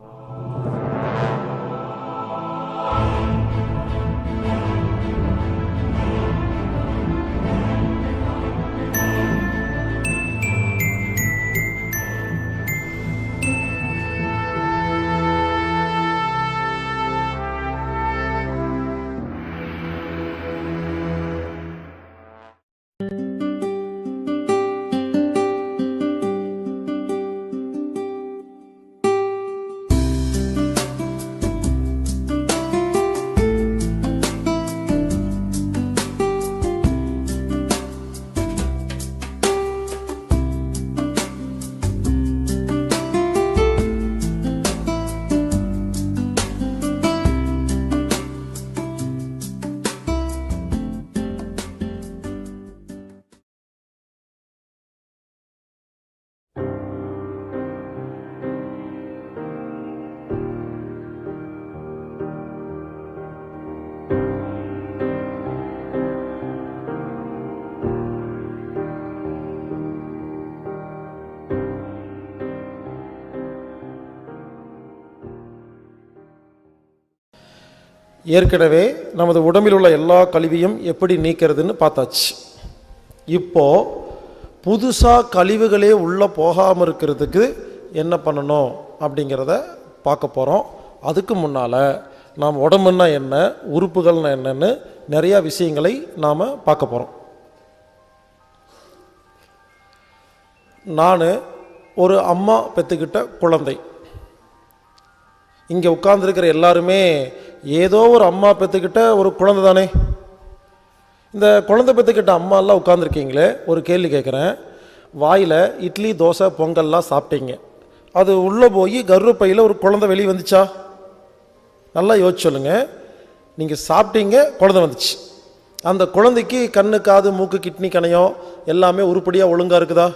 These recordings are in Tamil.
Oh. ஏற்கனவே நமது உடம்பில் உள்ள எல்லா கழிவையும் எப்படி நீக்கிறதுன்னு பார்த்தாச்சு. இப்போ புதுசாக கழிவுகளே உள்ளே போகாமல் இருக்கிறதுக்கு என்ன பண்ணணும் அப்படிங்கிறத பார்க்க போகிறோம் அதுக்கு முன்னால் நாம் உடம்புன்னா என்ன உறுப்புகள்னா என்னன்னு நிறையா விஷயங்களை நாம் பார்க்க போகிறோம் நான் ஒரு அம்மா பெற்றுக்கிட்ட குழந்தை. இங்கே உட்கார்ந்துருக்கிற எல்லாருமே ஏதோ ஒரு அம்மா பெற்றுக்கிட்ட ஒரு குழந்தை தானே? இந்த குழந்தை பெற்றுக்கிட்ட அம்மா எல்லாம் உட்காந்துருக்கீங்களே ஒரு கேள்வி கேட்குறேன் வாயில் இட்லி தோசை பொங்கல்லாம் சாப்பிட்டீங்க. அது உள்ளே போய் கருப்பையில் ஒரு குழந்தை வெளியே வந்துச்சா? நல்லா யோசிச்சு சொல்லுங்கள் நீங்கள் சாப்பிட்டீங்க குழந்தை வந்துச்சு. அந்த குழந்தைக்கு கண்ணு காது மூக்கு கிட்னி கணையம் எல்லாமே உருப்படியாக ஒழுங்காக இருக்குதா?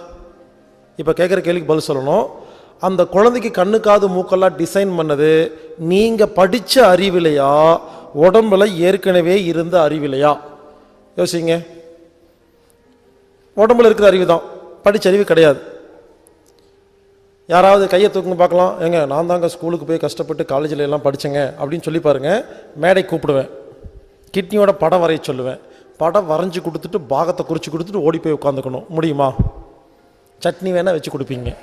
இப்போ கேட்குற கேள்விக்கு பதில் சொல்லணும். அந்த குழந்தைக்கு கண்ணு காது மூக்கெல்லாம் டிசைன் பண்ணது. நீங்கள் படித்த அறிவிலையா? உடம்புல ஏற்கனவே இருந்த அறிவிலையா? யோசிங்க. உடம்புல இருக்கிற அறிவு தான் படித்த அறிவு கிடையாது. யாராவது கையை தூக்குங்க பார்க்கலாம். ஏங்க நான் தாங்க ஸ்கூலுக்கு போய் கஷ்டப்பட்டு காலேஜில் எல்லாம் படித்தேங்க அப்படின்னு சொல்லி பாருங்கள் மேடை கூப்பிடுவேன். கிட்னியோட படம் வரைய சொல்லுவேன். படம் வரைஞ்சி கொடுத்துட்டு பாகத்தை குறித்து கொடுத்துட்டு ஓடி போய் உட்காந்துக்கணும். முடியுமா? சட்னி வேணால் வச்சு கொடுப்பீங்க.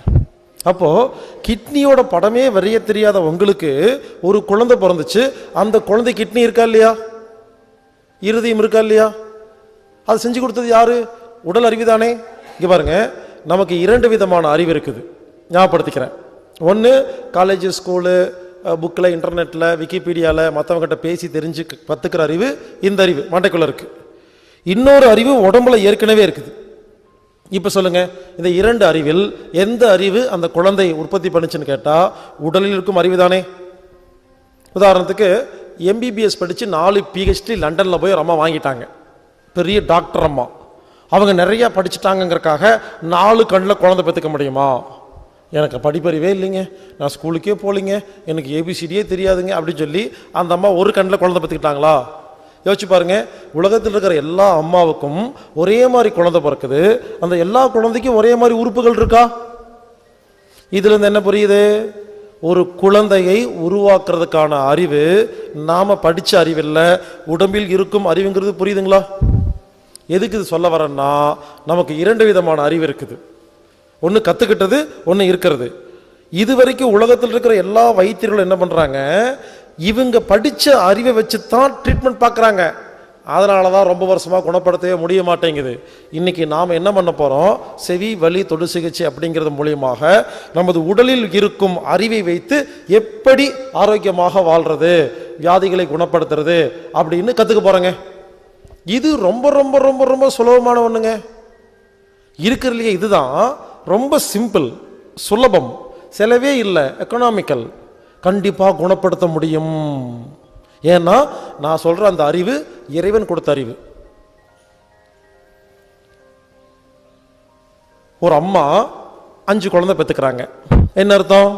அப்போது கிட்னியோட படமே வரைய தெரியாத உங்களுக்கு ஒரு குழந்தை பிறந்துச்சு அந்த குழந்தை கிட்னி இருக்கா இல்லையா? இருதயம் இருக்கா இல்லையா? அது செஞ்சு கொடுத்தது யாரு? உடல் அறிவு தானே இங்கே பாருங்க நமக்கு இரண்டு விதமான அறிவு இருக்குது. ஞாபகப்படுத்திக்கிறேன். ஒன்று காலேஜ் ஸ்கூலு புக்கில் இன்டர்நெட்டில் விக்கிபீடியாவில் மற்றவங்ககிட்ட பேசி தெரிஞ்சு கற்றுக்கிற அறிவு இந்த அறிவு மண்டைக்குள்ளே இருக்குது இன்னொரு அறிவு உடம்புல ஏற்கனவே இருக்குது. இப்போ சொல்லுங்க இந்த இரண்டு அறிவில் எந்த அறிவு அந்த குழந்தை உற்பத்தி பண்ணுச்சுன்னு கேட்டால் உடலில் இருக்கும் அறிவு தானே உதாரணத்துக்கு எம்பிபிஎஸ் படித்து நாலு பிஹெச்டி லண்டனில் போய் ஒரு அம்மா வாங்கிட்டாங்க. பெரிய டாக்டர் அம்மா. அவங்க நிறையா படிச்சுட்டாங்கங்கிறக்காக நாலு கண்ணில் குழந்தை பெற்றுக்க முடியுமா? எனக்கு படிப்பறிவே இல்லைங்க. நான் ஸ்கூலுக்கே போகலிங்க. எனக்கு ஏபிசிடியே தெரியாதுங்க அப்படின்னு சொல்லி அந்த அம்மா ஒரு கண்ணில் குழந்தை பெற்றுக்கிட்டாங்களா யோசிச்சு பாருங்க. உலகத்தில் இருக்கிற எல்லா அம்மாவுக்கும் ஒரே மாதிரி குழந்தை பிறக்குது. அந்த எல்லா குழந்தைக்கும் ஒரே மாதிரி உறுப்புகள் இருக்கா? இதுலேருந்து என்ன புரியுது? ஒரு குழந்தையை உருவாக்குறதுக்கான அறிவு நாம படிச்ச அறிவில்லை உடம்பில் இருக்கும் அறிவுங்கிறது புரியுதுங்களா? எதுக்கு இது சொல்ல வரேன்னா நமக்கு இரண்டு விதமான அறிவு இருக்குது. ஒன்று கற்றுக்கிட்டது ஒன்று இருக்கிறது. இது வரைக்கும் உலகத்தில் இருக்கிற எல்லா வைத்தியர்களும் என்ன பண்ணுறாங்க இவங்க படித்த அறிவை வச்சு தான் ட்ரீட்மெண்ட் பார்க்குறாங்க. அதனால தான் ரொம்ப வருஷமாக குணப்படுத்தவே முடிய மாட்டேங்குது. இன்னைக்கு நாம் என்ன பண்ண போகிறோம் செவி வலி தொடு சிகிச்சை அப்படிங்கிறது மூலியமாக நமது உடலில் இருக்கும் அறிவை வைத்து எப்படி ஆரோக்கியமாக வாழ்கிறது வியாதிகளை குணப்படுத்துறது அப்படின்னு கற்றுக்க போகிறோங்க இது ரொம்ப ரொம்ப ரொம்ப ரொம்ப சுலபமான ஒன்றுங்க இருக்கிறதுலையே இதுதான் ரொம்ப சிம்பிள் சுலபம். செலவே இல்லை எக்கனாமிக்கல் கண்டிப்பாக குணப்படுத்த முடியும். ஏன்னா நான் சொல்கிற அந்த அறிவு இறைவன் கொடுத்த அறிவு. ஒரு அம்மா அஞ்சு குழந்தை பெற்றுக்கிறாங்க என்ன அர்த்தம்?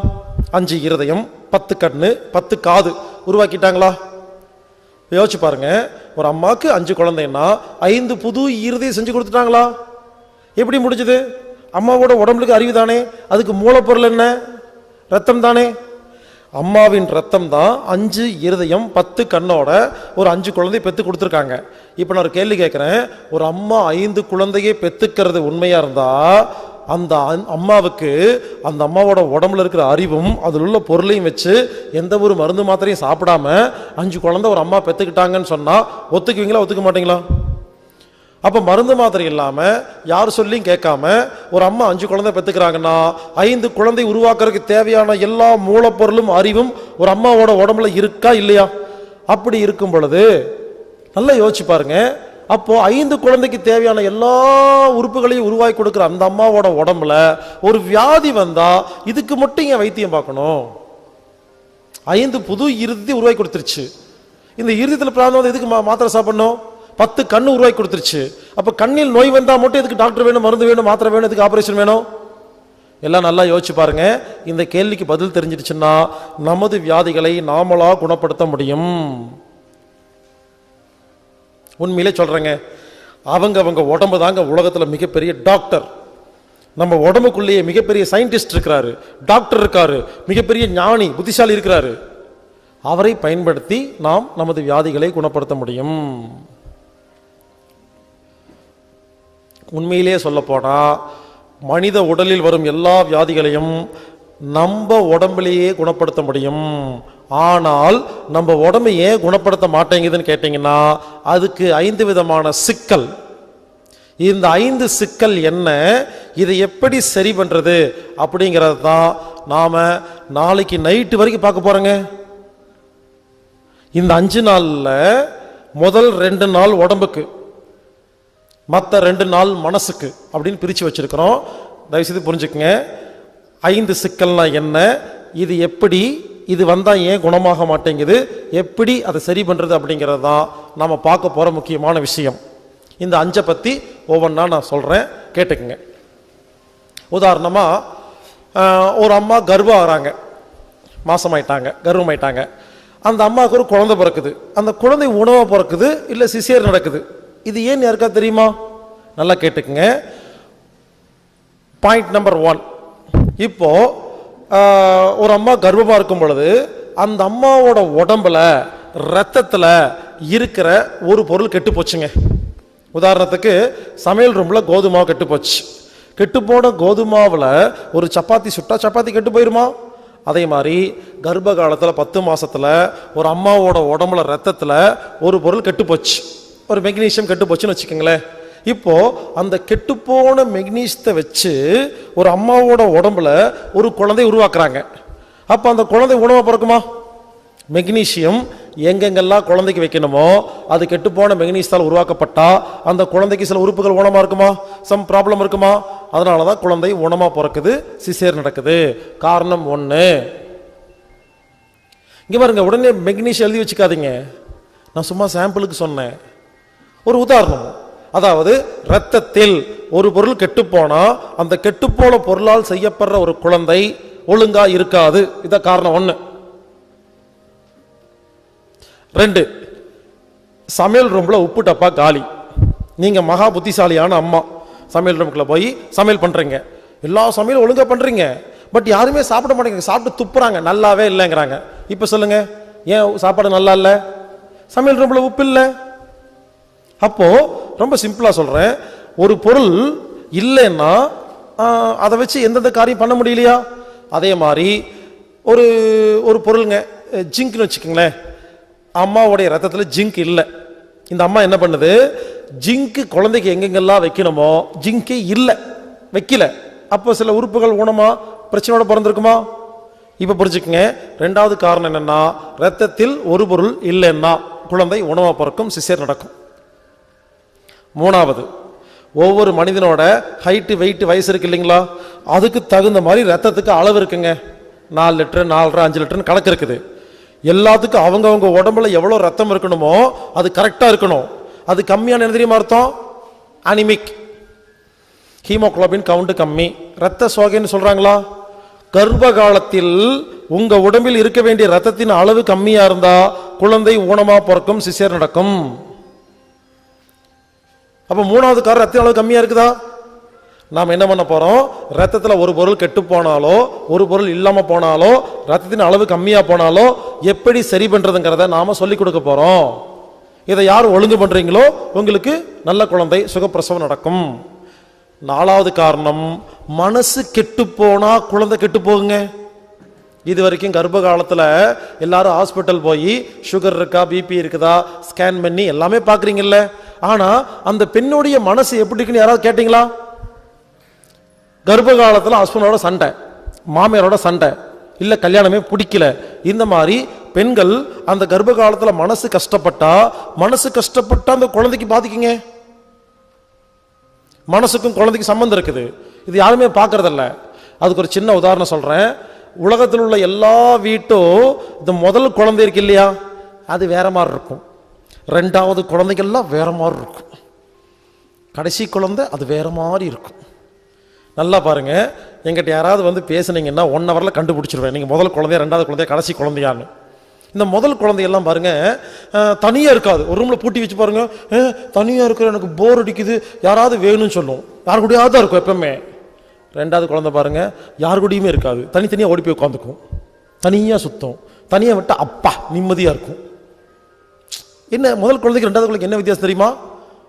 அஞ்சு இருதயம் பத்து கண்ணு பத்து காது உருவாக்கிட்டாங்களா? யோசிச்சு பாருங்க. ஒரு அம்மாவுக்கு அஞ்சு குழந்தைன்னா ஐந்து புது இருதயம் செஞ்சு கொடுத்துட்டாங்களா? எப்படி முடிஞ்சது? அம்மாவோட உடம்புக்கு அறிவு தானே அதுக்கு மூலப்பொருள் என்ன? ரத்தம் தானே? அம்மாவின் ரத்தம் தான் அஞ்சு இருதயம் பத்து கண்ணோட ஒரு அஞ்சு குழந்தை பெற்று கொடுத்துருக்காங்க. இப்போ நான் ஒரு கேள்வி கேட்குறேன். ஒரு அம்மா ஐந்து குழந்தையே பெற்றுக்கிறது உண்மையாக இருந்தால் அந்த அம்மாவுக்கு அந்த அம்மாவோட உடம்புல இருக்கிற அறிவும் அதில் உள்ள பொருளையும் வச்சு எந்த ஒரு மருந்து மாத்திரையும் சாப்பிடாம அஞ்சு குழந்தை ஒரு அம்மா பெற்றுக்கிட்டாங்கன்னு சொன்னால் ஒத்துக்குவீங்களா ஒத்துக்க மாட்டீங்களா? அப்போ மருந்து மாத்திரை இல்லாமல் யார் சொல்லியும் கேட்காம ஒரு அம்மா அஞ்சு குழந்தை பெற்றுக்கிறாங்கன்னா ஐந்து குழந்தை உருவாக்குறதுக்கு தேவையான எல்லா மூலப்பொருளும் அறிவும் ஒரு அம்மாவோட உடம்புல இருக்கா இல்லையா? அப்படி இருக்கும் பொழுது நல்லா யோசிச்சு பாருங்க. அப்போது ஐந்து குழந்தைக்கு தேவையான எல்லா உறுப்புகளையும் உருவாக்கி கொடுக்குற அந்த அம்மாவோட உடம்புல ஒரு வியாதி வந்தால் இதுக்கு மட்டும் ஏன் வைத்தியம் பார்க்கணும்? ஐந்து புது இறுதி உருவாக்கி கொடுத்துருச்சு. இந்த இறுதியில் பிராந்தம் வந்து எதுக்கு மா- மாத்திரை சாப்பிடணும்? பத்து கண்ணு உருவாக்கி கொடுத்துருச்சு. அப்போ கண்ணில் நோய் வந்தால் மட்டும் எதுக்கு டாக்டர் வேணும் மருந்து வேணும் மாத்திரை வேணும் எதுக்கு ஆப்ரேஷன் வேணும்? எல்லாம் நல்லா யோசிச்சு பாருங்க. இந்த கேள்விக்கு பதில் தெரிஞ்சிடுச்சுன்னா நமது வியாதிகளை நாமளா குணப்படுத்த முடியும். உண்மையிலே சொல்கிறேங்க அவங்க அவங்க உடம்பு தாங்க உலகத்தில் மிகப்பெரிய டாக்டர் நம்ம உடம்புக்குள்ளேயே மிகப்பெரிய சயின்டிஸ்ட் இருக்கிறாரு. டாக்டர் இருக்காரு. மிகப்பெரிய ஞானி புத்திசாலி இருக்கிறாரு. அவரை பயன்படுத்தி நாம் நமது வியாதிகளை குணப்படுத்த முடியும். உண்மையிலேயே சொல்லப்போனால் மனித உடலில் வரும் எல்லா வியாதிகளையும் நம்ம உடம்புலேயே குணப்படுத்த முடியும். ஆனால் நம்ம உடம்பை ஏன் குணப்படுத்த மாட்டேங்குதுன்னு கேட்டிங்கன்னா அதுக்கு ஐந்து விதமான சிக்கல். இந்த ஐந்து சிக்கல் என்ன? இதை எப்படி சரி பண்ணுறது அப்படிங்கிறது தான் நாம் நாளைக்கு நைட்டு வரைக்கும் பார்க்க போகிறோங்க இந்த அஞ்சு நாளில் முதல் ரெண்டு நாள் உடம்புக்கு. மற்ற ரெண்டு நாள் மனசுக்கு அப்படின்னு பிரித்து வச்சுருக்கிறோம். தயவுசெய்து புரிஞ்சுக்குங்க. ஐந்து சிக்கல்னா என்ன? இது எப்படி? இது வந்தால் ஏன் குணமாக மாட்டேங்குது? எப்படி அதை சரி பண்ணுறது அப்படிங்கிறது தான் நாம் பார்க்க போகிற முக்கியமான விஷயம். இந்த அஞ்சை பற்றி ஒவ்வொன்றா நான் சொல்கிறேன் கேட்டுக்குங்க. உதாரணமாக ஒரு அம்மா கர்வம் ஆகிறாங்க. மாசமாயிட்டாங்க கர்வமாயிட்டாங்க அந்த அம்மாவுக்கு ஒரு குழந்தை பிறக்குது. அந்த குழந்தை உணவாக பிறக்குது இல்லை சிசேர் நடக்குது. இது ஏன் யாருக்கா தெரியுமா? நல்லா கேட்டுக்குங்க. பாயிண்ட் நம்பர் ஒன் இப்போ ஒரு அம்மா கர்ப்பமாக இருக்கும் பொழுது அந்த அம்மாவோட உடம்புல ரத்தத்தில் இருக்கிற ஒரு பொருள் கெட்டு போச்சுங்க. உதாரணத்துக்கு சமையல் ரூமில் கோதுமாவை கெட்டு போச்சு. கெட்டுப்போன கோதுமாவில் ஒரு சப்பாத்தி சுட்டா சப்பாத்தி கெட்டு போயிருமா? அதே மாதிரி கர்ப்ப காலத்தில் பத்து மாதத்தில் ஒரு அம்மாவோட உடம்புல ரத்தத்தில் ஒரு பொருள் கெட்டு போச்சு. ஒரு மெக்னீஷியம் கெட்டு போச்சுன்னு வச்சுக்கோங்களேன். இப்போது அந்த கெட்டுப்போன மெக்னீஷத்தை வச்சு ஒரு அம்மாவோட உடம்புல ஒரு குழந்தை உருவாக்குறாங்க. அப்போ அந்த குழந்தை உணவை பிறக்குமா? மெக்னீஷியம் எங்கெங்கெல்லாம் குழந்தைக்கு வைக்கணுமோ அது கெட்டுப்போன மெக்னீசியத்தால் உருவாக்கப்பட்டால் அந்த குழந்தைக்கு சில உறுப்புகள் ஊனமாக இருக்குமா? சம் ப்ராப்ளம் இருக்குமா? அதனால தான் குழந்தை ஊனமாக பிறக்குது சிசேர் நடக்குது. காரணம் ஒன்று இங்கே பாருங்க உடனே மெக்னீஷியம் எழுதி வச்சுக்காதீங்க. நான் சும்மா சாம்பிளுக்கு சொன்னேன். ஒரு உதாரணம். அதாவது இரத்தத்தில் ஒரு பொருள் கெட்டுப்போனா அந்த கெட்டுப்போன பொருளால் செய்யப்படுற ஒரு குழந்தை ஒழுங்கா இருக்காது. இத காரணம் ஒண்ணு. ரெண்டு சமையல் ரூம்ல உப்பு டப்பா காலி. நீங்க மகா புத்திசாலியான அம்மா. சமையல் ரூம்குள்ள போய் சமையல் பண்றீங்க. எல்லா சமையலும் ஒழுங்கா பண்றீங்க. பட் யாருமே சாப்பிட மாட்டேங்க சாப்பிட்டு துப்புறாங்க. நல்லாவே இல்லைங்கிறாங்க. இப்ப சொல்லுங்க ஏன் சாப்பாடு நல்லா இல்லை? சமையல் ரூம்ல உப்பு இல்லை. அப்போது ரொம்ப சிம்பிளாக சொல்கிறேன் ஒரு பொருள் இல்லைன்னா அதை வச்சு எந்தெந்த காரியம் பண்ண முடியலையா? அதே மாதிரி ஒரு ஒரு பொருளுங்க ஜிங்க்னு வச்சுக்கோங்களேன். அம்மாவுடைய ரத்தத்தில் ஜிங்க் இல்லை. இந்த அம்மா என்ன பண்ணுது? ஜிங்க்கு குழந்தைக்கு எங்கெங்கெல்லாம் வைக்கணுமோ ஜிங்கே இல்லை. வைக்கல. அப்போ சில உறுப்புகள் ஊனமா பிரச்சனையோட பிறந்திருக்குமா? இப்போ புரிஞ்சுக்கங்க. ரெண்டாவது காரணம் என்னென்னா ரத்தத்தில் ஒரு பொருள் இல்லைன்னா குழந்தை உணவாக பிறக்கும் சிசேர் நடக்கும். மூணாவது ஒவ்வொரு மனிதனோட ஹைட்டு வெயிட்டு வயசு இருக்கு இல்லைங்களா? அதுக்கு தகுந்த மாதிரி ரத்தத்துக்கு அளவு இருக்குங்க. நாலு லிட்டர் நாலரை அஞ்சு லிட்டர்னு கணக்கு இருக்குது. எல்லாத்துக்கும் அவங்கவுங்க உடம்புல எவ்வளோ ரத்தம் இருக்கணுமோ அது கரெக்டாக இருக்கணும். அது கம்மியான என்ன தெரியுமா அர்த்தம்? அனிமிக். ஹீமோகுளோபின் கவுண்ட் கம்மி. ரத்த சோகைன்னு சொல்கிறாங்களா கர்ப்ப காலத்தில் உங்கள் உடம்பில் இருக்க வேண்டிய ரத்தத்தின் அளவு கம்மியாக இருந்தால் குழந்தை ஊனமாக பிறக்கும் சிசேர் நடக்கும். அப்போ மூணாவது காரணம் ரத்தின அளவு கம்மியாக இருக்குதா? நாம் என்ன பண்ண போகிறோம் ரத்தத்தில் ஒரு பொருள் கெட்டு போனாலோ ஒரு பொருள் இல்லாமல் போனாலோ ரத்தத்தின் அளவு கம்மியாக போனாலோ எப்படி சரி பண்ணுறதுங்கிறத நாம் சொல்லிக் கொடுக்க போகிறோம் இதை யார் ஒழுங்கு பண்ணுறீங்களோ உங்களுக்கு நல்ல குழந்தை சுகப்பிரசவம் நடக்கும். நாலாவது காரணம் மனசு கெட்டு போனால் குழந்தை கெட்டு போகுங்க. இது வரைக்கும் கர்ப்ப காலத்தில் எல்லாரும் ஹாஸ்பிட்டல் போய் சுகர் இருக்கா பிபி இருக்குதா ஸ்கேன் பண்ணி எல்லாமே பார்க்குறீங்கல்ல ஆனால் அந்த பெண்ணுடைய மனசு எப்படி இருக்குன்னு யாராவது கேட்டிங்களா? கர்ப்ப காலத்தில் ஹஸ்பண்டோட சண்டை மாமியாரோட சண்டை இல்லை கல்யாணமே பிடிக்கல. இந்த மாதிரி பெண்கள் அந்த கர்ப்ப காலத்தில் மனசு கஷ்டப்பட்டா மனசு கஷ்டப்பட்டா அந்த குழந்தைக்கு பாதிக்குங்க. மனசுக்கும் குழந்தைக்கு சம்மந்தம் இருக்குது. இது யாருமே பார்க்கறதில்ல அதுக்கு ஒரு சின்ன உதாரணம் சொல்கிறேன் உலகத்தில் உள்ள எல்லா வீட்டும் இந்த முதல் குழந்தை இருக்கு இல்லையா? அது வேற மாதிரி இருக்கும். ரெண்டாவது குழந்தைகள்லாம் வேற மாதிரி இருக்கும். கடைசி குழந்தை அது வேற மாதிரி இருக்கும். நல்லா பாருங்க. எங்கிட்ட யாராவது வந்து பேசுனீங்கன்னா ஒன் ஹவரில் கண்டுபிடிச்சிருவேன். நீங்கள் முதல் குழந்தைய ரெண்டாவது குழந்தைய கடைசி குழந்தையான்னு. இந்த முதல் குழந்தையெல்லாம் பாருங்க தனியாக இருக்காது. ஒரு ரூமில் பூட்டி வச்சு பாருங்க. தனியாக இருக்கிற எனக்கு போர் அடிக்குது. யாராவது வேணும்னு சொல்லும். யாரு கூடயாவது தான் இருக்கும் எப்பவுமே. ரெண்டாவது குழந்தை பாருங்கள் யார் கூடயுமே இருக்காது. தனித்தனியாக ஓடி போய் உட்காந்துக்கும் தனியாக சுத்தம். தனியாக விட்டால் அப்பா நிம்மதியாக இருக்கும். என்ன முதல் குழந்தைக்கு ரெண்டாவது குழந்தைக்கு என்ன வித்தியாசம் தெரியுமா?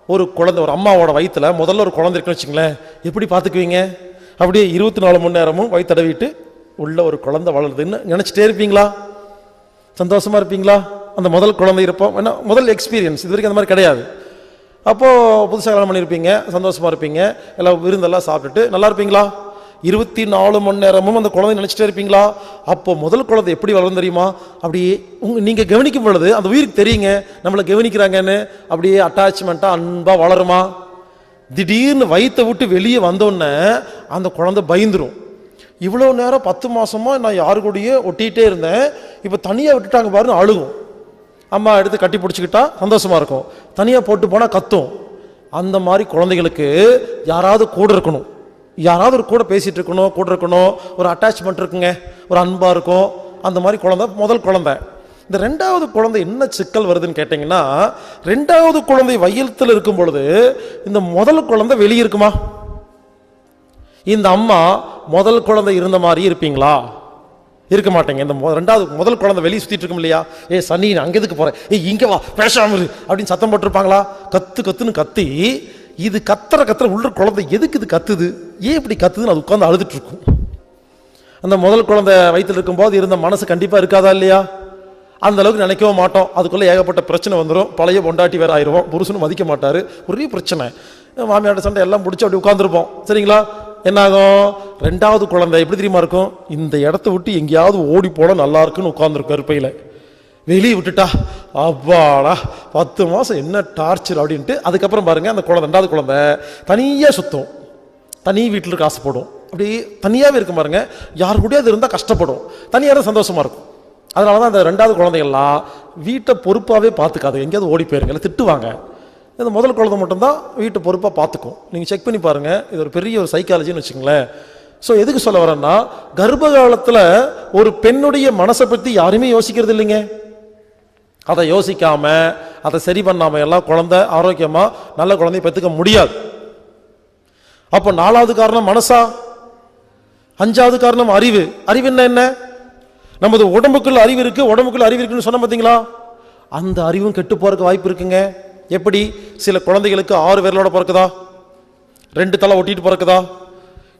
ஒரு குழந்தை ஒரு அம்மாவோட வயிற்றில் முதல்ல ஒரு குழந்தை இருக்குன்னு வச்சுங்களேன் எப்படி பார்த்துக்குவீங்க? அப்படியே இருபத்தி நாலு மணி நேரமும் வயிற்று தடவிட்டு உள்ள ஒரு குழந்தை வளருதுன்னு நினச்சிட்டே இருப்பீங்களா? சந்தோஷமாக இருப்பீங்களா? அந்த முதல் குழந்தை இருப்போம். ஏன்னா முதல் எக்ஸ்பீரியன்ஸ் இது வரைக்கும் அந்த மாதிரி கிடையாது. அப்போது புதுசாக கல்யாணம் பண்ணியிருப்பீங்க சந்தோஷமாக இருப்பீங்க எல்லாம் விருந்தெல்லாம் சாப்பிட்டுட்டு நல்லா இருப்பீங்களா? இருபத்தி நாலு மணி நேரமும் அந்த குழந்தை நினச்சிட்டே இருப்பீங்களா? அப்போ முதல் குழந்தை எப்படி வளரும் தெரியுமா? அப்படியே உங்கள் நீங்கள் கவனிக்கும் பொழுது அந்த உயிருக்கு தெரியுங்க நம்மளை கவனிக்கிறாங்கன்னு அப்படியே அட்டாச்மெண்ட்டாக அன்பாக வளருமா? திடீர்னு வயிற்றை விட்டு வெளியே வந்தோடனே அந்த குழந்தை பயந்துடும் இவ்வளோ நேரம் பத்து மாதமாக நான் யாரு கூடயே ஒட்டிகிட்டே இருந்தேன். இப்போ தனியாக விட்டுட்டாங்க பாருன்னு அழுகும். அம்மா எடுத்து கட்டி பிடிச்சிக்கிட்டா சந்தோஷமாக இருக்கும். தனியாக போட்டு போனால் கத்தும். அந்த மாதிரி குழந்தைகளுக்கு யாராவது கூட இருக்கணும். யாராவது ஒரு கூட பேசிகிட்டு இருக்கணும் கூட இருக்கணும். ஒரு அட்டாச்மெண்ட் இருக்குங்க. ஒரு அன்பாக இருக்கும். அந்த மாதிரி குழந்தை முதல் குழந்தை. இந்த ரெண்டாவது குழந்தை என்ன சிக்கல் வருதுன்னு கேட்டிங்கன்னா ரெண்டாவது குழந்தை வையத்தில் இருக்கும் பொழுது இந்த முதல் குழந்தை வெளியே இருக்குமா? இந்த அம்மா முதல் குழந்தை இருந்த மாதிரி இருப்பீங்களா? இருக்க மாட்டேங்க. இந்த ரெண்டாவது முதல் குழந்தை வெளியே சுற்றிட்டு இருக்கும் இல்லையா? ஏ சனி நான் அங்கே எதுக்கு போகிறேன் ஏய் இங்கே வா பேசாமல் அப்படின்னு சத்தம் போட்டிருப்பாங்களா? கத்து கத்துன்னு கத்தி இது கத்துற கத்துற உள்ள குழந்தை எதுக்கு இது கத்துது? ஏன் இப்படி கத்துதுன்னு அது உட்காந்து அழுதுட்டுருக்கும் அந்த முதல் குழந்தை வயிற்றில் இருக்கும்போது இருந்த மனசு கண்டிப்பாக இருக்காதா இல்லையா? அந்த அளவுக்கு நினைக்கவும் மாட்டோம். அதுக்குள்ளே ஏகப்பட்ட பிரச்சனை வந்துடும் பழைய பொண்டாட்டி வேறு ஆயிடுவோம் புருஷனும் மதிக்க மாட்டார். ஒரே பிரச்சனை. மாமியார் சண்டை எல்லாம் முடிச்சு அப்படி உட்காந்துருப்போம் சரிங்களா? என்னாகும்? ரெண்டாவது குழந்தை எப்படி தெரியுமா இருக்கும்? இந்த இடத்த விட்டு எங்கேயாவது ஓடி போனா நல்லா இருக்குன்னு உட்காந்துருக்கும் கருப்பையில். வெளியே விட்டுட்டா அவ்வாடா பத்து மாதம் என்ன டார்ச்சர் அப்படின்ட்டு அதுக்கப்புறம் பாருங்கள் அந்த குழந்தை ரெண்டாவது குழந்தை தனியாக சுற்றும் தனி வீட்டில் இருக்க ஆசைப்படும் அப்படி தனியாகவே இருக்கும் பாருங்க. யார் கூடயாவது இருந்தால் கஷ்டப்படும். தனியாக தான் சந்தோஷமாக இருக்கும். அதனால தான் அந்த ரெண்டாவது குழந்தைகள்லாம் வீட்டை பொறுப்பாகவே பார்த்துக்காது. எங்கேயாவது ஓடி போயிருங்க இல்லை திட்டுவாங்க. இந்த முதல் குழந்தை மட்டும்தான் வீட்டை பொறுப்பாக பார்த்துக்கும். நீங்கள் செக் பண்ணி பாருங்கள் இது ஒரு பெரிய ஒரு சைக்காலஜின்னு வச்சுங்களேன் ஸோ எதுக்கு சொல்ல வரேன்னா கர்ப்ப காலத்தில் ஒரு பெண்ணுடைய மனசை பற்றி யாருமே யோசிக்கிறது இல்லைங்க. அதை யோசிக்காம அதை சரி பண்ணாமல் எல்லாம் குழந்தை ஆரோக்கியமாக நல்ல குழந்தைய பெற்றுக்க முடியாது. அப்போ நாலாவது காரணம் மனசா? அஞ்சாவது காரணம் அறிவு. அறிவு என்ன என்ன? நமது உடம்புக்குள்ள அறிவு இருக்கு உடம்புக்குள்ள அறிவு இருக்குன்னு சொன்ன பார்த்தீங்களா அந்த அறிவும் கெட்டு போறதுக்கு வாய்ப்பு இருக்குங்க. எப்படி? சில குழந்தைகளுக்கு ஆறு விரலோட பிறக்குதா? ரெண்டு தலை ஒட்டிட்டு பிறக்குதா?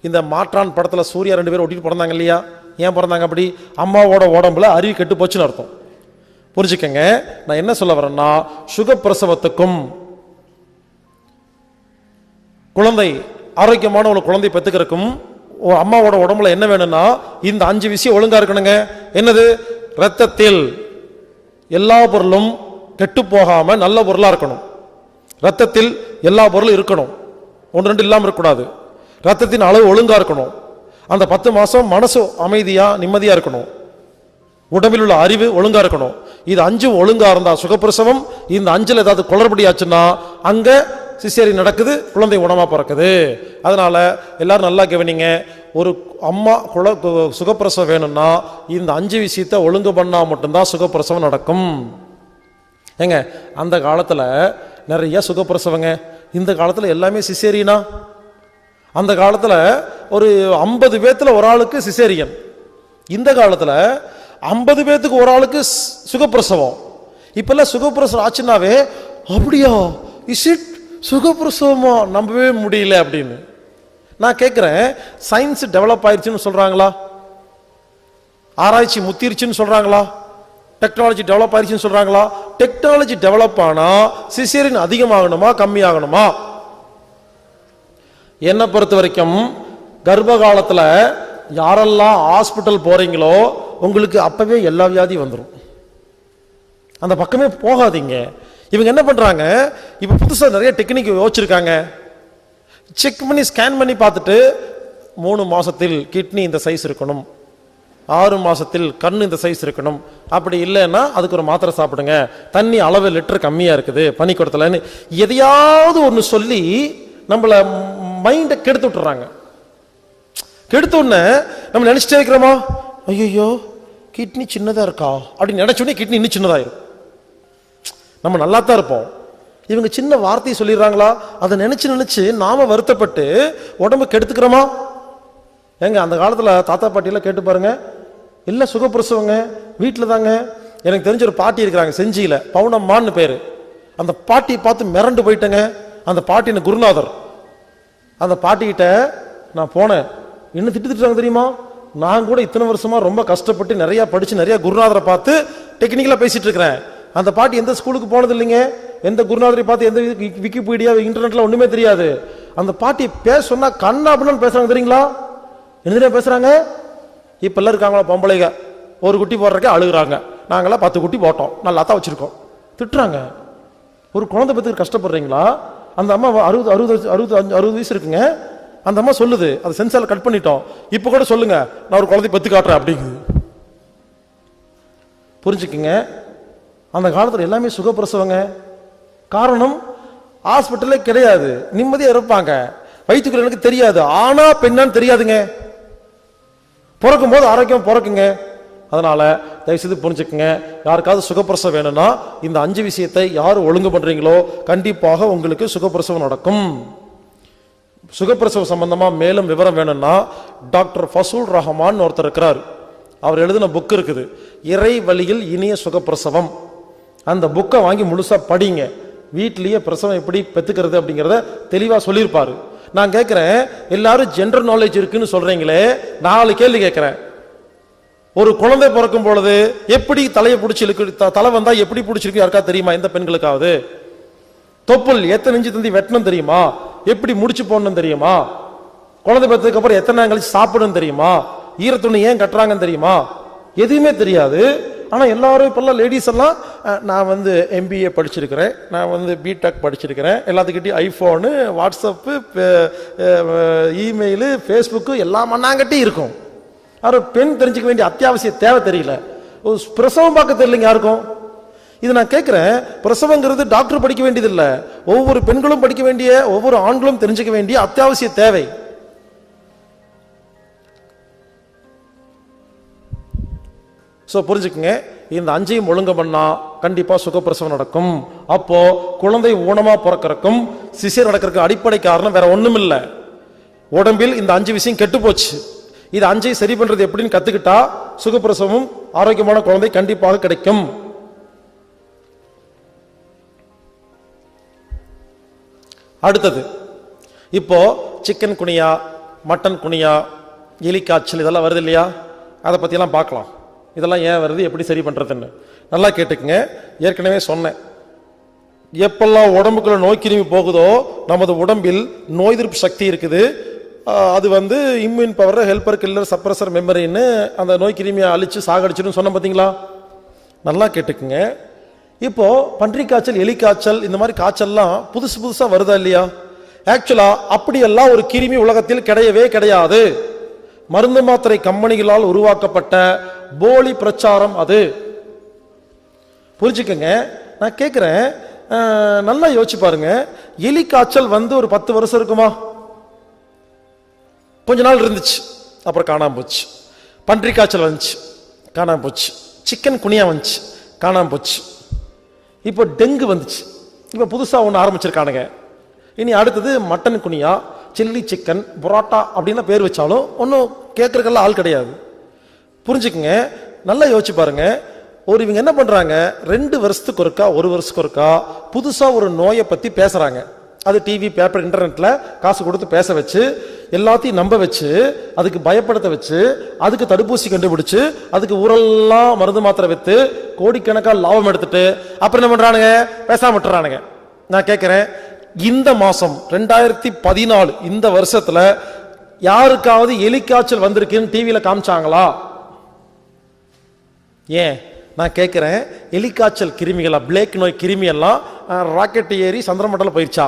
இந்த மாற்றான் படத்தில் சூர்யா ரெண்டு பேரும் ஒட்டிட்டு பிறந்தாங்க இல்லையா? ஏன் பிறந்தாங்க அப்படி? அம்மாவோட உடம்புல அறிவு கெட்டு போச்சுன்னு அர்த்தம். புரிஞ்சுக்கங்க. நான் என்ன சொல்ல வரேன்னா சுகப்பிரசவத்துக்கும் குழந்தை ஆரோக்கியமான ஒரு குழந்தை பெற்றுக்கிறக்கும் அம்மாவோட உடம்புல என்ன வேணும்னா இந்த அஞ்சு விஷயம் ஒழுங்காக இருக்கணுங்க. என்னது? ரத்தத்தில் எல்லா பொருளும் கெட்டு போகாமல் நல்ல பொருளாக இருக்கணும். ரத்தத்தில் எல்லா பொருளும் இருக்கணும். ஒன்று ரெண்டு இல்லாமல் இருக்கக்கூடாது. ரத்தத்தின் அளவு ஒழுங்காக இருக்கணும். அந்த பத்து மாதம் மனசு அமைதியாக நிம்மதியாக இருக்கணும். உடம்பில் உள்ள அறிவு ஒழுங்காக இருக்கணும். இது அஞ்சும் ஒழுங்காக இருந்தால் சுகப்பிரசவம் இந்த அஞ்சில் ஏதாவது குளறுபடி ஆச்சுன்னா சிசேரி நடக்குது குழந்தை உணவாக பிறக்குது. அதனால் எல்லோரும் நல்லா கவனிங்க. ஒரு அம்மா குல சுகப்பிரசவம் வேணும்னா இந்த அஞ்சு விஷயத்தை ஒழுங்கு பண்ணால் மட்டும்தான் சுகப்பிரசவம் நடக்கும். ஏங்க அந்த காலத்தில் நிறைய சுகப்பிரசவங்க இந்த காலத்தில் எல்லாமே சிசேரியனா? அந்த காலத்தில் ஒரு ஐம்பது பேத்தில் ஒரு ஆளுக்கு சிசேரியன். இந்த காலத்தில் ஐம்பது பேத்துக்கு ஒரு ஆளுக்கு சுகப்பிரசவம். இப்போல்லாம் சுகப்பிரசவம் ஆச்சுன்னாவே அப்படியா? இஸ் இட் சுகப்பிரசவமா? நம்பவே முடியல அப்படின்னு. நான் கேட்குறேன் சயின்ஸ் டெவலப் ஆயிடுச்சுன்னு சொல்கிறாங்களா ஆராய்ச்சி முத்திருச்சுன்னு சொல்கிறாங்களா டெக்னாலஜி டெவலப் ஆயிடுச்சுன்னு சொல்கிறாங்களா டெக்னாலஜி டெவலப் ஆனால் சிசேரியன் அதிகமாகணுமா கம்மியாகணுமா? என்னை பொறுத்த வரைக்கும் கர்ப்ப காலத்தில் யாரெல்லாம் ஹாஸ்பிட்டல் போகிறீங்களோ உங்களுக்கு அப்போவே எல்லா வியாதியும் வந்துடும் அந்த பக்கமே போகாதீங்க. இவங்க என்ன பண்ணுறாங்க இப்போ புதுசாக நிறைய டெக்னிக் யோசிச்சிருக்காங்க. செக் பண்ணி ஸ்கேன் பண்ணி பார்த்துட்டு மூணு மாதத்தில் கிட்னி இந்த சைஸ் இருக்கணும். ஆறு மாதத்தில் கண் இந்த சைஸ் இருக்கணும். அப்படி இல்லைன்னா அதுக்கு ஒரு மாத்திரை சாப்பிடுங்க. தண்ணி அளவு லிட்டர் கம்மியாக இருக்குது. பனி கொடுத்தலன்னு எதையாவது ஒன்று சொல்லி நம்மள மைண்டை கெடுத்து விட்டுறாங்க. கெடுத்த உடனே நம்ம நினச்சிட்டே இருக்கிறோமா? ஐயோ கிட்னி சின்னதாக இருக்கா? அப்படின்னு நினச்சோடனே கிட்னி இன்னும் சின்னதாயிரும். நம்ம நல்லா தான் இருப்போம். இவங்க சின்ன வார்த்தையை சொல்லிடுறாங்களா? அதை நினச்சி நினச்சி நாம வருத்தப்பட்டு உடம்பு கெடுத்துக்கிறோமா? ஏங்க அந்த காலத்தில் தாத்தா பாட்டியெல்லாம் கேட்டு பாருங்கள் இல்லை சுகப்பிரசவங்க வீட்டில் தாங்க எனக்கு தெரிஞ்ச ஒரு பாட்டி இருக்கிறாங்க செஞ்சியில். பவுனம்மான்னு பேர். அந்த பாட்டியை பார்த்து மிரண்டு போயிட்டேங்க. அந்த பாட்டி எனக்கு குருநாதர். அந்த பாட்டிக்கிட்ட நான் போனேன். என்ன திட்டு திட்டுறாங்க தெரியுமா? நான் கூட இத்தனை வருஷமா ரொம்ப கஷ்டப்பட்டு நிறையா படித்து நிறையா குருநாதரை பார்த்து டெக்னிக்கலாக பேசிகிட்டு இருக்கிறேன். அந்த பாட்டி எந்த ஸ்கூலுக்கு போனது இல்லைங்க. எந்த குருநாதரை பார்த்து எந்த விக்கிபீடியா இன்டர்நெட்டில் ஒன்றுமே தெரியாது. அந்த பாட்டி பேச சொன்னால் கண்ணா அப்படின்னு பேசுகிறாங்க தெரியுங்களா? என்ன பேசுகிறாங்க பேசுறாங்க எல்லாம் இருக்காங்களா பொம்பளைங்க? ஒரு குட்டி போடுறக்கே அழுகுறாங்க. நாங்களாம் பத்து குட்டி போட்டோம். நல்லா தான் வச்சுருக்கோம். திட்டுறாங்க. ஒரு குழந்தை பத்துக்கு கஷ்டப்படுறீங்களா? அந்த அம்மா அறுபது அறுபது அறுபது அஞ்சு- அறுபது வயசு இருக்குங்க. அந்த அம்மா சொல்லுது. அது சென்சாரில் கட் பண்ணிட்டோம். இப்போ கூட சொல்லுங்க. நான் ஒரு குழந்தை பத்து காட்டுறேன் அப்படிங்குது. புரிஞ்சுக்குங்க. அந்த காலத்தில் எல்லாமே சுகப்பிரசவங்க. காரணம் ஹாஸ்பிட்டலே கிடையாது. நிம்மதியாக இருப்பாங்க. வயிற்றுக்குள்ள எனக்கு தெரியாது. ஆனா பெண்ணான்னு தெரியாதுங்க. பிறக்கும் போது ஆரோக்கியம் பிறக்குங்க. அதனால தயவுசெய்து புரிஞ்சுக்குங்க. யாருக்காவது சுகப்பிரசவம் வேணும்னா இந்த அஞ்சு விஷயத்தை யார் ஒழுங்கு பண்றீங்களோ கண்டிப்பாக உங்களுக்கு சுகப்பிரசவம் நடக்கும். சுகப்பிரசவம் சம்பந்தமா மேலும் விவரம் வேணும்னா டாக்டர் ஃபசூல் ரஹமான் ஒருத்தர் இருக்கிறார். அவர் எழுதின புக் இருக்குது. இறை வழியில் இனிய சுகப்பிரசவம். அந்த புக்கை வாங்கி முழுசா படிங்க. வீட்லேயே பிரசவம் எப்படி பெத்துக்கிறது அப்படிங்கிறத தெளிவாக சொல்லியிருப்பாரு. நான் கேட்குறேன் எல்லாரும் ஜென்ரல் நாலேஜ் இருக்குன்னு சொல்கிறீங்களே நாலு கேள்வி கேட்குறேன் ஒரு குழந்தை பிறக்கும் பொழுது எப்படி தலையை பிடிச்சி இழுக்கு த- தலை வந்தால் எப்படி பிடிச்சிருக்கு யாருக்கா தெரியுமா எந்த பெண்களுக்காவது? தொப்புள் எத்தனை இஞ்சி தந்தி வெட்டணும் தெரியுமா? எப்படி முடிச்சு போடணும் தெரியுமா? குழந்தை பிறந்ததுக்கு அப்புறம் எத்தனை நாள் கழிச்சு சாப்பிடணும் தெரியுமா? ஈரத்துணி ஏன் கட்டுறாங்கன்னு தெரியுமா? எதுவுமே தெரியாது. ஆனால் எல்லாரும் இப்போல்லாம் லேடிஸ் எல்லாம் நான் வந்து எம்பிஏ படிச்சிருக்கிறேன். நான் வந்து பிடெக் படிச்சிருக்கிறேன். எல்லாத்துக்கிட்டையும் ஐஃபோனு வாட்ஸ்அப்பு இமெயிலு ஃபேஸ்புக்கு எல்லா மண்ணாங்கட்டி இருக்கும். ஆனா பெண் தெரிஞ்சுக்க வேண்டிய அத்தியாவசிய தேவை தெரியல. ஒரு பிரசவம் பார்க்க தெரியலங்க யாருக்கும்? இது நான் கேட்குறேன் பிரசவங்கிறது டாக்டர் படிக்க வேண்டியதில்லை. ஒவ்வொரு பெண்களும் படிக்க வேண்டிய ஒவ்வொரு ஆண்களும் தெரிஞ்சுக்க வேண்டிய அத்தியாவசிய தேவை. ஸோ புரிஞ்சுக்குங்க. இந்த அஞ்சையும் ஒழுங்கு பண்ணா கண்டிப்பா சுகப்பிரசவம் நடக்கும். அப்போ குழந்தை ஊனமா பிறக்கறக்கும் சிசிர் நடக்கிறதுக்கு அடிப்படை காரணம் வேற ஒண்ணும் இல்லை உடம்பில் இந்த அஞ்சு விஷயம் கெட்டு போச்சு. இது அஞ்சை சரி பண்றது எப்படின்னு கத்துக்கிட்டா சுகப்பிரசவமும் ஆரோக்கியமான குழந்தை கண்டிப்பாக கிடைக்கும். அடுத்தது. இப்போ சிக்கன் குனியா மட்டன் குனியா எலிக்காய்ச்சல் இதெல்லாம் வருது இல்லையா? அதை பற்றியெல்லாம் பார்க்கலாம். இதெல்லாம் ஏன் வருது எப்படி சரி பண்ணுறதுன்னு நல்லா கேட்டுக்குங்க. ஏற்கனவே சொன்னேன். எப்பெல்லாம் உடம்புக்குள்ள நோய் கிருமி போகுதோ நமது உடம்பில் நோய் எதிர்ப்பு சக்தி இருக்குது. அது வந்து immune power helper killer suppressor மெமரின்னு அந்த நோய் கிருமியை அழிச்சு சாகடிச்சிடும் சொன்னோம் பார்த்தீங்களா நல்லா கேட்டுக்குங்க. இப்போ பன்றி காய்ச்சல் எலி காய்ச்சல் இந்த மாதிரி காய்ச்சல்லாம் புதுசு புதுசாக வருதா இல்லையா? ஆக்சுவலாக அப்படியெல்லாம் ஒரு கிருமி உலகத்தில் கிடையவே கிடையாது. மருந்து மாத்திரை கம்பெனிகளால் உருவாக்கப்பட்ட போலி பிரச்சாரம் அது. புரிஞ்சுக்கங்க. நான் கேட்குறேன் நல்லா யோசிச்சு பாருங்க. எலி காய்ச்சல் வந்து ஒரு பத்து வருஷம் இருக்குமா? கொஞ்ச நாள் இருந்துச்சு. அப்புறம் காணாமல் போச்சு. பன்றி காய்ச்சல் வந்துச்சு. காணாமல் போச்சு. சிக்கன் குனியா வந்துச்சு. காணாமல் போச்சு. இப்போ டெங்கு வந்துச்சு. இப்போ புதுசாக ஒன்று ஆரம்பிச்சிருக்கானுங்க. இனி அடுத்தது மட்டன் குனியா சில்லி சிக்கன் புரோட்டா அப்படின்னு பேர் வச்சாலும் ஒன்றும் கேட்குறக்கெல்லாம் ஆள் கிடையாது. புரிஞ்சுக்குங்க. நல்லா யோசிச்சு பாருங்க. ஒரு இவங்க என்ன பண்றாங்க? ரெண்டு வருஷத்துக்கு ஒருக்கா ஒரு வருஷத்துக்கு ஒருக்கா புதுசா ஒரு நோயை பத்தி பேசுறாங்க. அது டிவி பேப்பர் இன்டர்நெட்ல காசு கொடுத்து பேச வச்சு எல்லாத்தையும் நம்ப வச்சு அதுக்கு பயப்படுத்த வச்சு அதுக்கு தடுப்பூசி கண்டுபிடிச்சு அதுக்கு ஊரெல்லாம் மருந்து மாத்திரை வித்து கோடிக்கணக்காக லாபம் எடுத்துட்டு அப்புறம் என்ன பண்றானுங்க? பேசாம விட்டுறானுங்க. நான் கேட்கிறேன் இந்த மாசம் ரெண்டாயிரத்தி பதினாலு இந்த வருஷத்துல யாருக்காவது எலிக்காய்ச்சல் வந்திருக்குன்னு டிவியில காமிச்சாங்களா? ஏன்? நான் கேட்குறேன் எலிக்காய்ச்சல் கிருமிகளா பிளேக் நோய் கிருமி எல்லாம் ராக்கெட் ஏறி சந்திரமண்டலம் போயிடுச்சா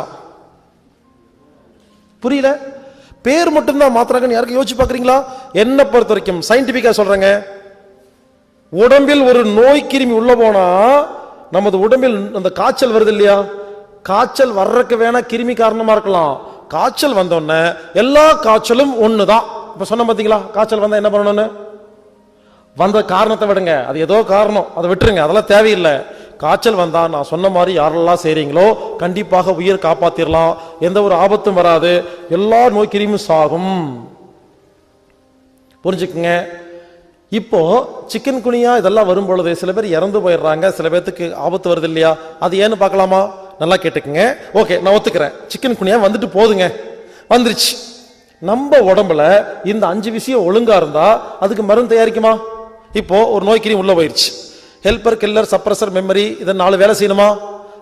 புரியல? பேர் மட்டும்தான் மாத்திராங்கன்னு யாருக்கும் யோசிச்சு பார்க்குறீங்களா என்ன பொறுத்த வரைக்கும் சயின்டிஃபிக்காக சொல்கிறேங்க உடம்பில் ஒரு நோய் கிருமி உள்ளே போனால் நமது உடம்பில் அந்த காய்ச்சல் வருது இல்லையா? காய்ச்சல் வர்றதுக்கு வேணா கிருமி காரணமாக இருக்கலாம். காய்ச்சல் வந்தோடனே எல்லா காய்ச்சலும் ஒன்று தான் இப்போ சொன்ன பார்த்தீங்களா காய்ச்சல் வந்தால் என்ன பண்ணணும்னு? வந்த காரணத்தை விடுங்க. அது ஏதோ காரணம். அதை விட்டுருங்க. அதெல்லாம் தேவையில்லை. காய்ச்சல் வந்தால் நான் சொன்ன மாதிரி யாரெல்லாம் செய்கிறீங்களோ கண்டிப்பாக உயிர் காப்பாற்றிடலாம் எந்த ஒரு ஆபத்தும் வராது. எல்லா நோய் கிருமியும் சாகும். புரிஞ்சுக்குங்க. இப்போ சிக்கன் குனியா இதெல்லாம் வரும் பொழுது சில பேர் இறந்து போயிடுறாங்க. சில பேர்த்துக்கு ஆபத்து வருது இல்லையா? அது ஏன்னு பார்க்கலாமா? நல்லா கேட்டுக்குங்க. ஓகே நான் ஒத்துக்கிறேன். சிக்கன் குனியா வந்துட்டு போதுங்க. வந்துருச்சு. நம்ம உடம்புல இந்த அஞ்சு விஷயம் ஒழுங்கா இருந்தா அதுக்கு மருந்து தயாரிக்குமா? இப்போ ஒரு நோய்க்கிரி உள்ளே உள்ள போயிருச்சு. ஹெல்பர் கில்லர் சப்ரஸர் மெமரி இதை நாலு வேலை செய்யணுமா?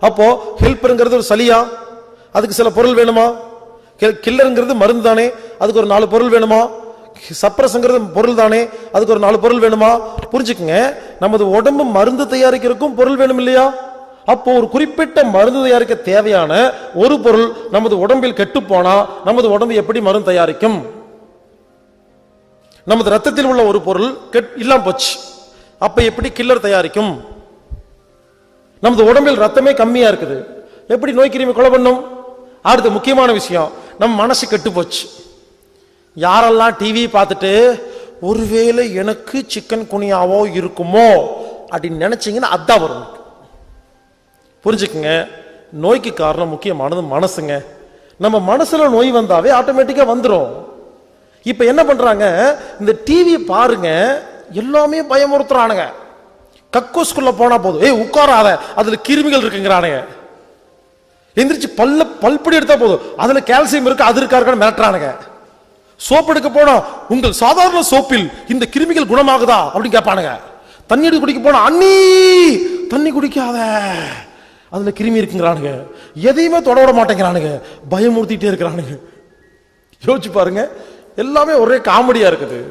அப்போ ஹெல்ப்பருங்கிறது ஒரு சளியா அதுக்கு சில பொருள் வேணுமா? கில்லருங்கிறது மருந்து தானே? அதுக்கு ஒரு நாலு பொருள் வேணுமா? சப்ரஸ்ங்கிறது பொருள் தானே? அதுக்கு ஒரு நாலு பொருள் வேணுமா? புரிஞ்சுக்குங்க. நமது உடம்பு மருந்து தயாரிக்கிறதுக்கும் பொருள் வேணும் இல்லையா? அப்போ ஒரு குறிப்பிட்ட மருந்து தயாரிக்க தேவையான ஒரு பொருள் நமது உடம்பில் கெட்டு போனா நமது உடம்பு எப்படி மருந்து தயாரிக்கும்? நமது ரத்தத்தில் உள்ள ஒரு பொருள் கெட் இல்லாம போச்சு. அப்ப எப்படி கில்லர் தயாரிக்கும்? நமது உடம்பில் ரத்தமே கம்மியா இருக்குது. எப்படி நோய் கிருமி கொலை பண்ணும்? அடுத்த முக்கியமான விஷயம் நம்ம மனசு கெட்டு போச்சு. யாரெல்லாம் டிவி பார்த்துட்டு ஒருவேளை எனக்கு சிக்கன் குனியாவோ இருக்குமோ அப்படின்னு நினைச்சிங்கன்னா அதான் வரும் புரிஞ்சுக்குங்க. நோய்க்கு காரணம் முக்கியமானது மனசுங்க. நம்ம மனசுல நோய் வந்தாவே ஆட்டோமேட்டிக்கா வந்துடும் இப்போ என்ன பண்றாங்க? இந்த டிவி பாருங்க எல்லாமே பயமுறுத்துறானுங்க. கக்கோஸ்குள்ள போனா போதும். ஏய் உட்காராத அதுல கிருமிகள் இருக்குங்கிறானுங்க. எந்திரிச்சு பல்ல பல்படி எடுத்தா போதும். அதுல கால்சியம் இருக்கு அது இருக்கா இருக்கான்னு மிரட்டுறானுங்க. சோப் எடுக்க போனோம் உங்கள் சாதாரண சோப்பில் இந்த கிருமிகள் குணமாகுதா? அப்படின்னு கேட்பானுங்க. தண்ணி எடுத்து குடிக்க போனா அண்ணி தண்ணி குடிக்காத. அதுல கிருமி இருக்குங்கிறானுங்க. எதையுமே தொட விட மாட்டேங்கிறானுங்க. பயமுறுத்திட்டே இருக்கிறானுங்க. யோசிச்சு பாருங்க. எல்லாமே ஒரே காமெடியா இருக்குது.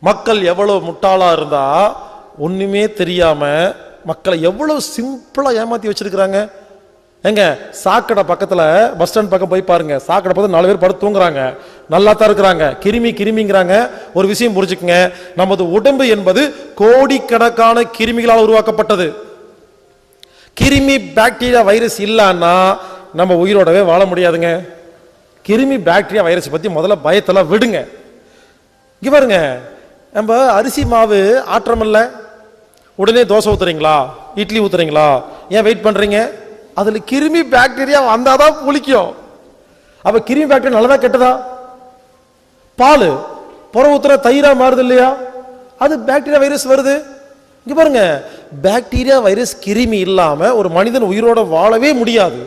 மக்கள் எவ்வளவு முட்டாளா இருந்தா ஒண்ணுமே தெரியாம மக்களை எவ்வளவு சிம்பிளா ஏமாத்தி வச்சிருக்கிறாங்க. எங்க சாக்கடை பக்கத்துல பஸ் ஸ்டாண்ட் பக்கம் போய் பாருங்க. சாக்கடை பக்கத்தில் நாலு பேர் படுத்து தூங்குறாங்க. நல்லா தான் இருக்கிறாங்க. கிருமி கிருமிங்கிறாங்க. ஒரு விஷயம் புரிஞ்சுக்குங்க. நமது உடம்பு என்பது கோடிக்கணக்கான கிருமிகளால் உருவாக்கப்பட்டது. கிருமி பாக்டீரியா வைரஸ் இல்லைன்னா நம்ம உயிரோடவே வாழ முடியாதுங்க. கிருமி பாக்டீரியா வைரஸ் பற்றி முதல்ல பயத்தெல்லாம் விடுங்க. இங்கே பாருங்க நம்ம அரிசி மாவு ஆற்றமில்ல. உடனே தோசை ஊத்துறீங்களா? இட்லி ஊற்றுறீங்களா ஏன் வெயிட் பண்ணுறீங்க அதில் கிருமி பாக்டீரியா வந்தால் தான் புளிக்கும். அப்போ கிருமி பாக்டீரியா நல்லதா கெட்டதா? பால் புற ஊத்துற தயிராக மாறுது இல்லையா? அது பாக்டீரியா வைரஸ் வருது. இங்கே பாருங்க பாக்டீரியா வைரஸ் கிருமி இல்லாமல் ஒரு மனிதன் உயிரோட வாழவே முடியாது.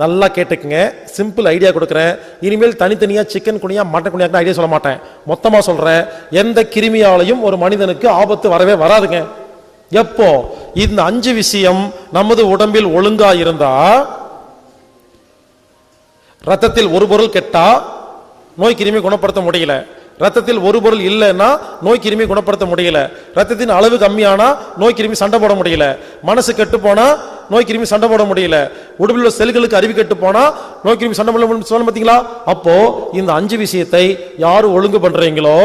நல்லா கேட்டுக்குங்க. சிம்பிள் ஐடியா கொடுக்குறேன். இனிமேல் தனித்தனியாக சிக்கன் குனியா மட்டன் குனியா ஐடியா சொல்ல மாட்டேன். மொத்தமாக சொல்கிறேன் எந்த கிருமியாலையும் ஒரு மனிதனுக்கு ஆபத்து வரவே வராதுங்க. எப்போ? இந்த அஞ்சு விஷயம் நமது உடம்பில் ஒழுங்கா இருந்தா ரத்தத்தில் ஒரு பொருள் கெட்டா நோய் கிருமி குணப்படுத்த முடியல. ரத்தத்தில் ஒரு பொருள் இல்லைன்னா நோய் கிருமி குணப்படுத்த முடியல. ரத்தத்தின் அளவு கம்மியானா நோய் கிருமி சண்டை போட முடியல. மனசு கெட்டு போனா நோய் கிருமி சண்டை போட முடியல. உடம்பில் உள்ள செல்களுக்கு அறிவு கெட்டு போனால் நோய் கிருமி சண்டை போட முடியும் சொல்ல பார்த்தீங்களா அப்போ இந்த அஞ்சு விஷயத்தை யார் ஒழுங்கு பண்ணுறீங்களோ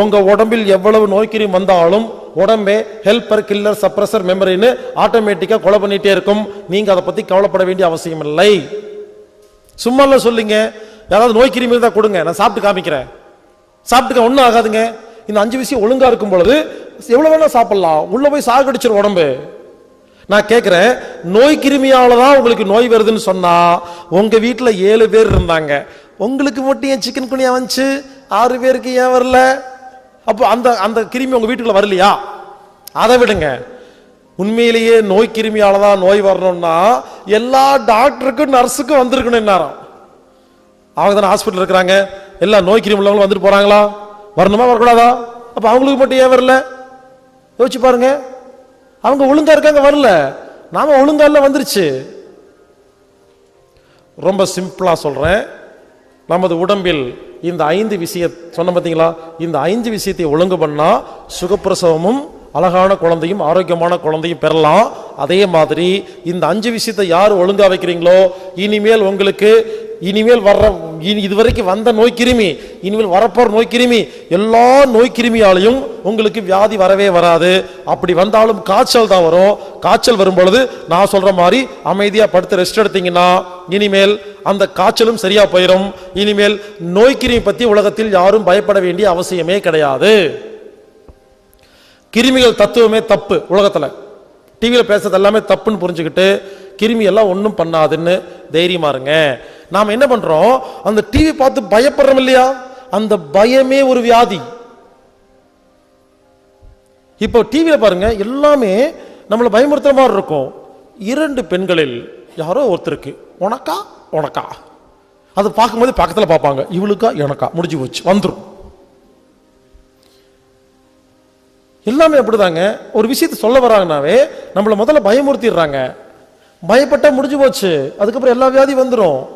உங்க உடம்பில் எவ்வளவு நோய் கிருமி வந்தாலும் உடம்பே ஹெல்பர் கில்லர் சப்ரஸர் மெமரின்னு ஆட்டோமேட்டிக்காக கொலை பண்ணிகிட்டே இருக்கும். நீங்கள் அதை பற்றி கவலைப்பட வேண்டிய அவசியம் இல்லை. சும்மா சொல்லுங்க. யாராவது நோய் கிருமி இருந்தால் கொடுங்க. நான் சாப்பிட்டு காமிக்கிறேன். சாப்பிட்டுக்க ஒன்றும் ஆகாதுங்க. இந்த அஞ்சு விஷயம் ஒழுங்காக இருக்கும் பொழுது எவ்வளோ வேணால் சாப்பிட்லாம். உள்ளே போய் சாகடிச்சிடும் உடம்பு. நான் கேட்குறேன் நோய் கிருமியால் தான் உங்களுக்கு நோய் வருதுன்னு சொன்னால் உங்கள் வீட்டில் ஏழு பேர் இருந்தாங்க. உங்களுக்கு மட்டும் ஏன் சிக்கன் குனியா வந்துச்சு? ஆறு பேருக்கு ஏன் வரல? அப்போ அந்த அந்த கிருமி உங்கள் வீட்டுக்குள்ள வரலையா? அதை விடுங்க. உண்மையிலேயே நோய் கிருமியால் தான் நோய் வரணும்னா எல்லா டாக்டருக்கும் நர்ஸுக்கும் வந்திருக்கணும் என்னாரம் அவங்க தானே ஹாஸ்பிட்டல் இருக்கிறாங்க. எல்லா நோய் கிருமி உள்ளவங்களும் வந்துட்டு போகிறாங்களா வரணுமா வரக்கூடாதா? அப்போ அவங்களுக்கு மட்டும் ஏன் வரல? யோசிச்சு பாருங்கள் அவங்க ஒழுங்கா இருக்காங்க வரல. நாம ஒழுங்கா இல்ல வந்துருச்சு. ரொம்ப சிம்பிளா சொல்றேன். நமது உடம்பில் இந்த ஐந்து விஷய சொன்ன பார்த்தீங்களா இந்த ஐந்து விஷயத்தை ஒழுங்கு பண்ணா சுகப்பிரசவமும் அழகான குழந்தையும் ஆரோக்கியமான குழந்தையும் பெறலாம். அதே மாதிரி இந்த அஞ்சு விஷயத்தை யார் ஒழுங்காக வைக்கிறீங்களோ இனிமேல் உங்களுக்கு இனிமேல் வர்ற இனி இதுவரைக்கும் வந்த நோய் கிருமி இனிமேல் வரப்போற நோய் கிருமி எல்லா நோய் கிருமியாலையும் உங்களுக்கு வியாதி வரவே வராது. அப்படி வந்தாலும் காய்ச்சல் தான் வரும். காய்ச்சல் வரும்பொழுது நான் சொல்ற மாதிரி அமைதியாக படுத்து ரெஸ்ட் எடுத்தீங்கன்னா இனிமேல் அந்த காய்ச்சலும் சரியா போயிடும் இனிமேல் நோய் கிருமி உலகத்தில் யாரும் பயப்பட வேண்டிய அவசியமே கிடையாது. கிருமிகள் தத்துவமே தப்பு உலகத்தில். டிவியில் பேசுறது எல்லாமே தப்புன்னு புரிஞ்சுக்கிட்டு கிருமி எல்லாம் ஒன்றும் பண்ணாதுன்னு தைரியமா இருங்க. நாம் என்ன பண்ணுறோம் அந்த டிவி பார்த்து பயப்படுறோம் இல்லையா? அந்த பயமே ஒரு வியாதி. இப்போ டிவியில் பாருங்க எல்லாமே நம்மளை பயமுறுத்துற மாதிரி இருக்கும். இரண்டு பெண்களில் யாரோ ஒருத்தருக்கு உனக்கா? உனக்கா. அது பார்க்கும்போது பக்கத்தில் பார்ப்பாங்க இவளுக்கா எனக்கா? முடிஞ்சு போச்சு வந்துடும் எல்லாமே அப்படிதாங்க. ஒரு விஷயத்தை சொல்ல வராங்கனாவே நம்மளை முதல்ல பயமுறுத்திடுறாங்க. பயப்பட்டால் முடிஞ்சு போச்சு. அதுக்கப்புறம் எல்லா வியாதி வந்துடும்